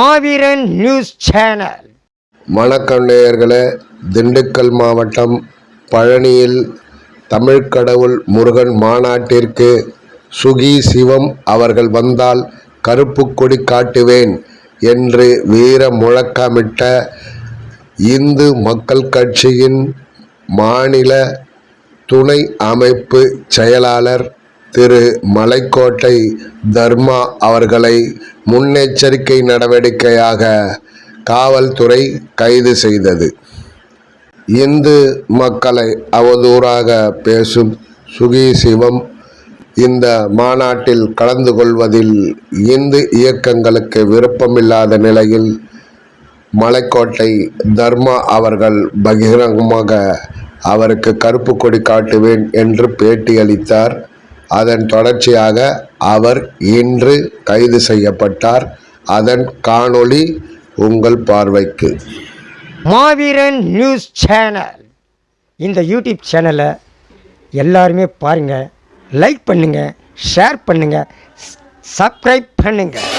மாவீரன் news channel. வணக்கம் நேயர்களே. திண்டுக்கல் மாவட்டம் பழனியில் தமிழ்க் கடவுள் முருகன் மாநாட்டிற்கு சுகி சிவம் அவர்கள் வந்தால் கருப்பு கொடி காட்டுவேன் என்று வீர முழக்கமிட்ட இந்து மக்கள் கட்சியின் மாநில துணை அமைப்பு செயலாளர் திரு மலைக்கோட்டை தர்மா அவர்களை முன்னெச்சரிக்கை நடவடிக்கையாக காவல்துறை கைது செய்தது. இந்து மக்களை அவதூறாக பேசும் சுகி சிவம் இந்த மாநாட்டில் கலந்து கொள்வதில் இந்து இயக்கங்களுக்கு விருப்பமில்லாத நிலையில் மலைக்கோட்டை தர்மா அவர்கள் பகிரங்கமாக அவருக்கு கருப்பு கொடி காட்டுவேன் என்று பேட்டியளித்தார் அதன் தொடர்ச்சியாக அவர் இன்று கைது செய்யப்பட்டார். அதன் காணொளி உங்கள் பார்வைக்கு. மாவீரன் நியூஸ் சேனல். இந்த யூடியூப் சேனலை எல்லாருமே பாருங்கள் லைக் பண்ணுங்கள் ஷேர் பண்ணுங்கள் சப்ஸ்கிரைப் பண்ணுங்கள்